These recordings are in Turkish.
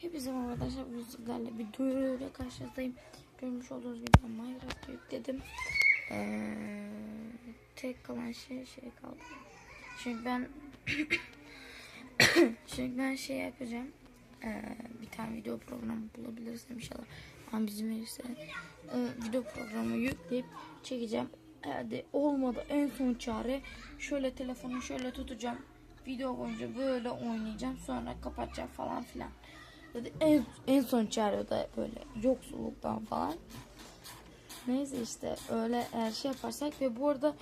Hepinize arkadaşlar. Bugün sizlerle bir duyuruyla karşınızdayım. Görmüş olduğunuz gibi ben Minecraft'ı yükledim. Ee, tek kalan şey şey kaldı. Çünkü ben çünkü ben şey yapacağım. Ee, bir tane video programı bulabilirsem inşallah. Ama bizim verirse o video programı yükleyip çekeceğim. De olmadı en son çare şöyle telefonu şöyle tutacağım. Video boyunca böyle oynayacağım. Sonra kapatacağım falan filan. Da en, en son da böyle yoksulluktan falan. Neyse işte öyle her şey yaparsak ve bu arada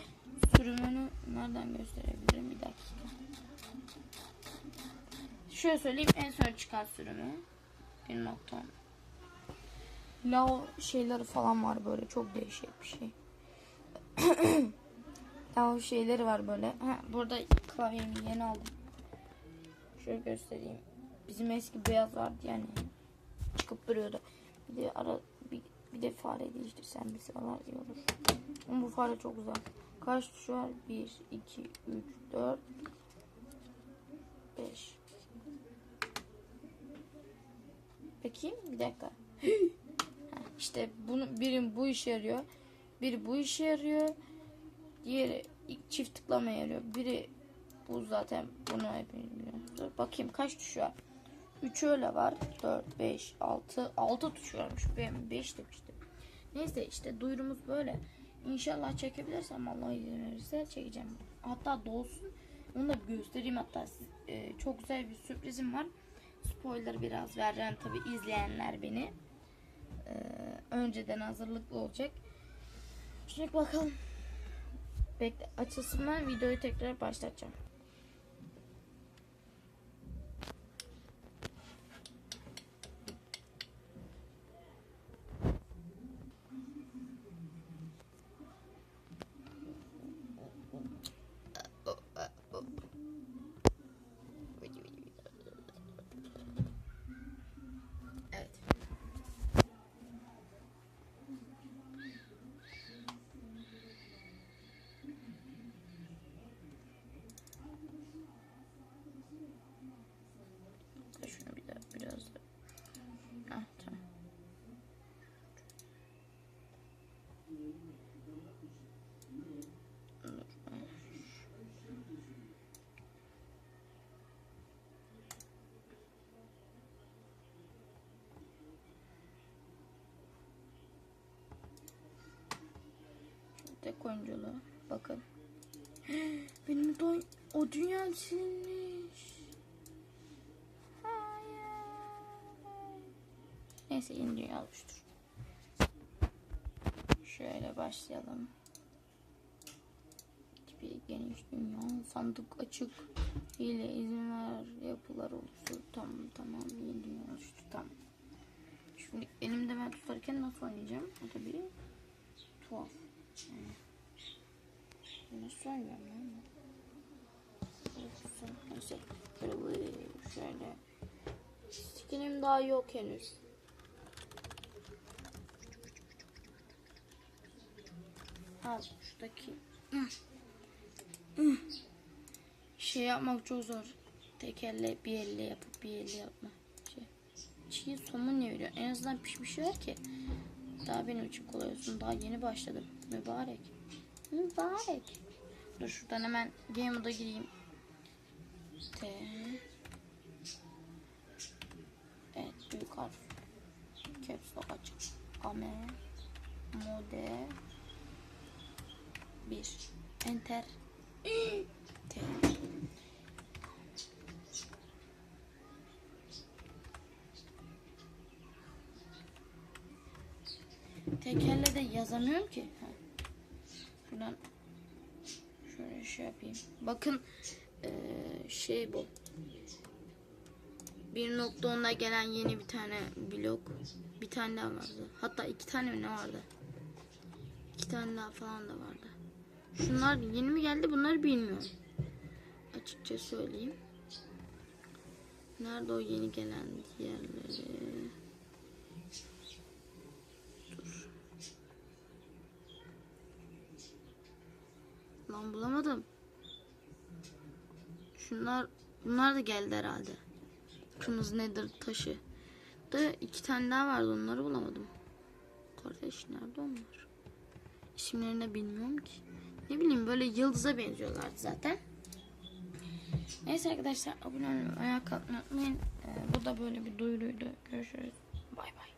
sürümünü nereden gösterebilirim bir dakika. Şöyle söyleyeyim en son çıkan sürümü. Bir nokta. Lao şeyleri falan var böyle çok değişik bir şey. Lao şeyleri var böyle. Ha, burada klavyemi yeni aldım. Şöyle göstereyim. Bizim eski beyaz vardı yani. Çıkıp duruyordu. Bir de ara bir, bir de fare değiştirsem bir sıralar iyi olur. Bu fare çok güzel. Kaç tuşu var? 1, 2, 3, 4, 5. Bakayım bir dakika. İşte bunu birim bu işe yarıyor. Biri bu işe yarıyor. Diğeri çift tıklama yarıyor. Biri bu zaten bunu hepimiz biliyoruz. Bakayım kaç tuşu var. 3 öyle var. 4, 5, 6. 6 tuş varmış. Ben 5 demiştim. Neyse işte duyurumuz böyle. İnşallah çekebilirsem Allah izin verirse çekeceğim. Hatta dolsun. Onu da göstereyim hatta siz, e, çok güzel bir sürprizim var. Spoiler biraz vereceğim tabi izleyenler beni. E, önceden hazırlıklı olacak. Şimdi bakalım. Bekle açılsın ben videoyu tekrar başlatacağım. Evet. Şunu bir daha biraz da. Ah tamam. Dur. Tek oyunculu. Bakın. Benim de o dünya silinmiş. Neyse yeni dünya oluştur. Şöyle başlayalım. Tipi geniş dünya. Sandık açık. Hile izin ver. Yapılar oluştur. Tamam tamam. Yeni dünya oluştur. Tamam. Şimdi elimde ben tutarken nasıl oynayacağım? O tabii tuhaf. Yani. Nasıl ben? Neyse. Böyle şöyle. Skinim daha yok henüz. Al şuradaki. Şey yapmak çok zor. Tek elle bir elle yapıp bir elle yapma. Şey. Çiğ somun ne veriyor? En azından pişmiş ver ki. Daha benim için kolay olsun. Daha yeni başladım. Mübarek. Mübarek. Dur şuradan hemen game moda gireyim. T. Evet büyük harf. Caps lock açık. Ame. Mode. 1. Enter. T. Tekerle de yazamıyorum ki. Şuradan şey yapayım. Bakın eee, şey bu. 1.10'da gelen yeni bir tane blok. Bir tane daha vardı. Hatta iki tane mi ne vardı? İki tane daha falan da vardı. Şunlar yeni mi geldi bunları bilmiyorum. Açıkça söyleyeyim. Nerede o yeni gelen diğerleri? Lan bulamadım. Şunlar bunlar da geldi herhalde. Kırmızı nedir taşı. çıktı. İki tane daha vardı onları bulamadım. Kardeş nerede onlar? İsimlerini bilmiyorum ki. Ne bileyim böyle yıldıza benziyorlardı zaten. Neyse arkadaşlar abone olmayı, ayağa kalkmayı unutmayın. Ee, bu da böyle bir duyuruydu. Görüşürüz. Bay bay.